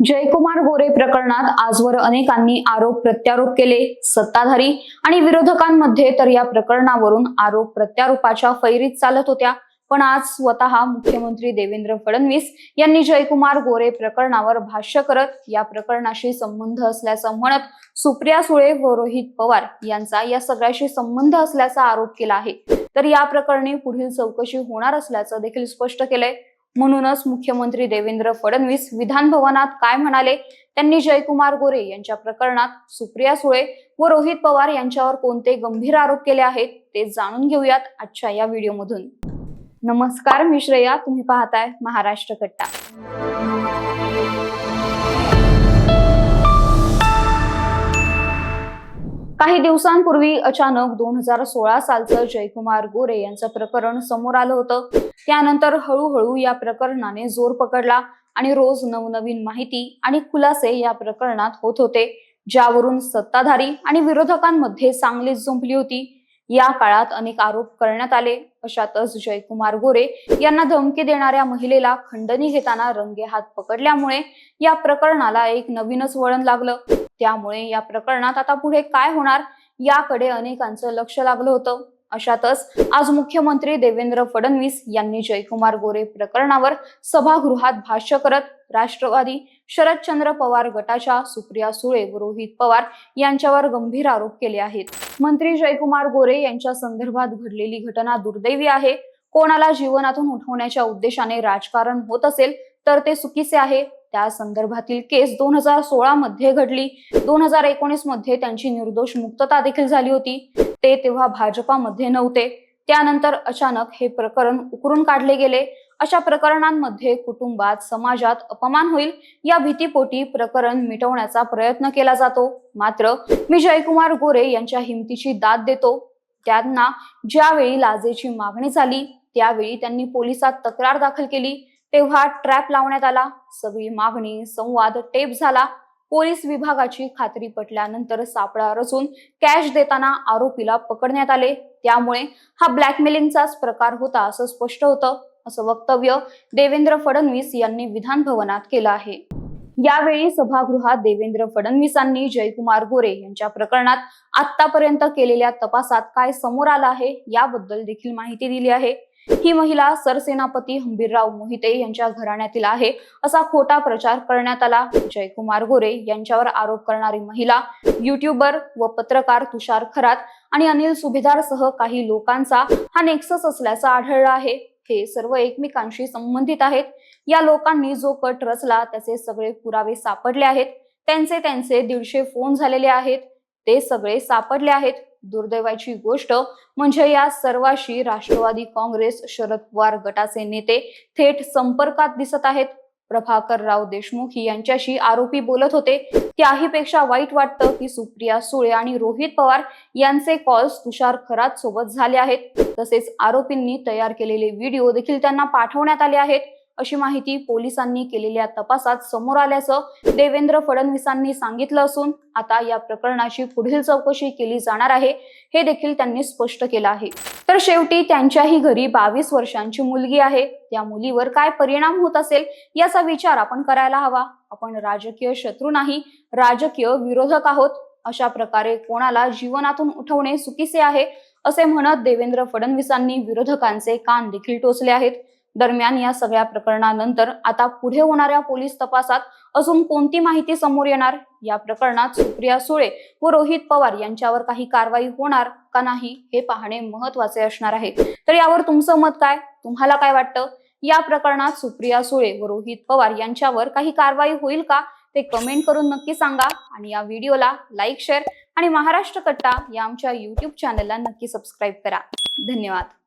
जयकुमार गोरे प्रकरणात आजवर अनेकांनी आरोप प्रत्यारोप केले सत्ताधारी आणि विरोधकांमध्ये तर या प्रकरणावरून आरोप प्रत्यारोपाच्या फैरीत चालत होत्या. पण आज स्वतः मुख्यमंत्री देवेंद्र फडणवीस यांनी जयकुमार गोरे प्रकरणावर भाष्य करत या प्रकरणाशी संबंध असल्याचं म्हणत सुप्रिया सुळे व रोहित पवार यांचा या सगळ्याशी संबंध असल्याचा आरोप केला आहे. तर या प्रकरणी पुढील चौकशी होणार असल्याचं देखील स्पष्ट केलंय. म्हणूनच मुख्यमंत्री देवेंद्र फडणवीस विधान भवनात काय म्हणाले? त्यांनी जयकुमार गोरे यांच्या प्रकरणात सुप्रिया सुळे व रोहित पवार यांच्यावर कोणते गंभीर आरोप केले आहेत ते जाणून घेऊयात आजच्या या व्हिडिओमधून. नमस्कार मी श्रेया. तुम्ही पाहताय महाराष्ट्र कट्टा. काही दिवसांपूर्वी अचानक दोन हजार सोळा सालचं जयकुमार गोरे यांचं प्रकरण समोर आलं होतं. त्यानंतर हळूहळू या प्रकरणाने जोर पकडला आणि रोज नवनवीन माहिती आणि खुलासे या प्रकरणात होत होते. ज्यावरून सत्ताधारी आणि विरोधकांमध्ये चांगलीच झुंपली होती. या काळात अनेक आरोप करण्यात आले. अशातच जयकुमार गोरे यांना धमकी देणाऱ्या महिलेला खंडणी घेताना रंगे हात पकडल्यामुळे या प्रकरणाला एक नवीनच वळण लागलं. त्यामुळे या प्रकरणात आता पुढे काय होणार याकडे अनेकांचं लक्ष लागलं होतं. अशातच आज मुख्यमंत्री देवेंद्र फडणवीस यांनी जयकुमार गोरे प्रकरणावर सभागृहात भाष्य करत राष्ट्रवादी शरदचंद्र पवार गटाच्या सुप्रिया सुळे व रोहित पवार यांच्यावर गंभीर आरोप केले आहेत. मंत्री जयकुमार गोरे यांच्या संदर्भात घडलेली घटना दुर्दैवी आहे. कोणाला जीवनातून उठवण्याच्या उद्देशाने राजकारण होत असेल तर ते चुकीचे आहे. त्या संदर्भातील केस दोन हजार सोळा मध्ये घडली. दोन हजार एकोणीसमध्ये त्यांची निर्दोष मुक्तता देखील झाली होती. ते तेव्हा भाजपामध्ये नव्हते. त्यानंतर अचानक हे प्रकरण उकरून काढले गेले. अशा प्रकरणांमध्ये कुटुंबात समाजात अपमान होईल या भीतीपोटी प्रकरण मिटवण्याचा प्रयत्न केला जातो. मात्र मी जयकुमार गोरे यांच्या हिमतीची दाद देतो. त्यांना ज्यावेळी लाजेची मागणी झाली त्यावेळी त्यांनी पोलिसात तक्रार दाखल केली. तेव्हा ट्रॅप लावण्यात आला. सगळी मागणी संवाद टेप झाला. पोलीस विभागाची खात्री पटल्यानंतर सापळा रचून कॅश देताना आरोपीला पकडण्यात आले. त्यामुळे हा ब्लॅकमेलिंगचाच प्रकार होता असं स्पष्ट होतं. असं वक्तव्य देवेंद्र फडणवीस यांनी विधान भवनात केलं आहे. यावेळी सभागृहात देवेंद्र फडणवीसांनी जयकुमार गोरे यांच्या प्रकरणात आतापर्यंत केलेल्या तपासात काय समोर आलं आहे याबद्दल देखील माहिती दिली आहे. ही महिला सरसेनापती हंबीरराव मोहिते यांच्या घराण्यातील आहे. असा खोटा प्रचार करण्यात आला. जयकुमार गोरे यांच्यावर आरोप करणारी महिला युट्यूबर व पत्रकार तुषार खरात आणि अनिल सुभेदार सह काही लोकांचा हा नेक्सस असल्याचा आढळला आहे. हे सर्व एकमेकांशी संबंधित आहेत. या लोकांनी जो कट रचला त्याचे सगळे पुरावे सापडले आहेत. त्यांचे त्यांचे दीडशे फोन झालेले आहेत. ते सगळे सापडले आहेत. दुर्दैवाची गोष्ट म्हणजे या सर्वाशी राष्ट्रवादी काँग्रेस शरद पवार गटाचे नेते थेट संपर्कात दिसत आहेत. प्रभाकर राव देशमुख यांच्याशी आरोपी बोलत होते. त्याहीपेक्षा वाईट वाटतं की सुप्रिया सुळे आणि रोहित पवार यांचे कॉल्स तुषार खरात सोबत झाले आहेत. तसेच आरोपींनी तयार केलेले व्हिडिओ देखील त्यांना पाठवण्यात आले आहेत. अशी माहिती पोलिसांनी केलेल्या तपासात समोर आल्याचं देवेंद्र फडणवीसांनी सांगितलं असून आता या प्रकरणाची पुढील चौकशी केली जाणार आहे हे देखील त्यांनी स्पष्ट केलं आहे. तर शेवटी त्यांच्याही घरी बावीस वर्षांची मुलगी आहे. त्या मुलीवर काय परिणाम होत असेल याचा विचार आपण करायला हवा. आपण राजकीय शत्रू नाही राजकीय विरोधक आहोत. अशा प्रकारे कोणाला जीवनातून उठवणे चुकीचे आहे असे म्हणत देवेंद्र फडणवीसांनी विरोधकांचे कान देखील टोचले आहेत. दरम्यान या सगळ्या प्रकरणानंतर आता पुढे होणाऱ्या पोलीस तपासात अजून कोणती माहिती समोर येणार? या प्रकरणात सुप्रिया सुळे व रोहित पवार यांच्यावर काही कारवाई होणार का नाही हे पाहणे महत्त्वाचे असणार आहे. तर यावर तुमचं मत काय? तुम्हाला काय वाटतं? या प्रकरणात सुप्रिया सुळे व रोहित पवार यांच्यावर काही कारवाई होईल का? ते कमेंट करून नक्की सांगा आणि या व्हिडिओला लाईक शेअर आणि महाराष्ट्र कट्टा या आमच्या युट्यूब चॅनलला नक्की सबस्क्राईब करा. धन्यवाद.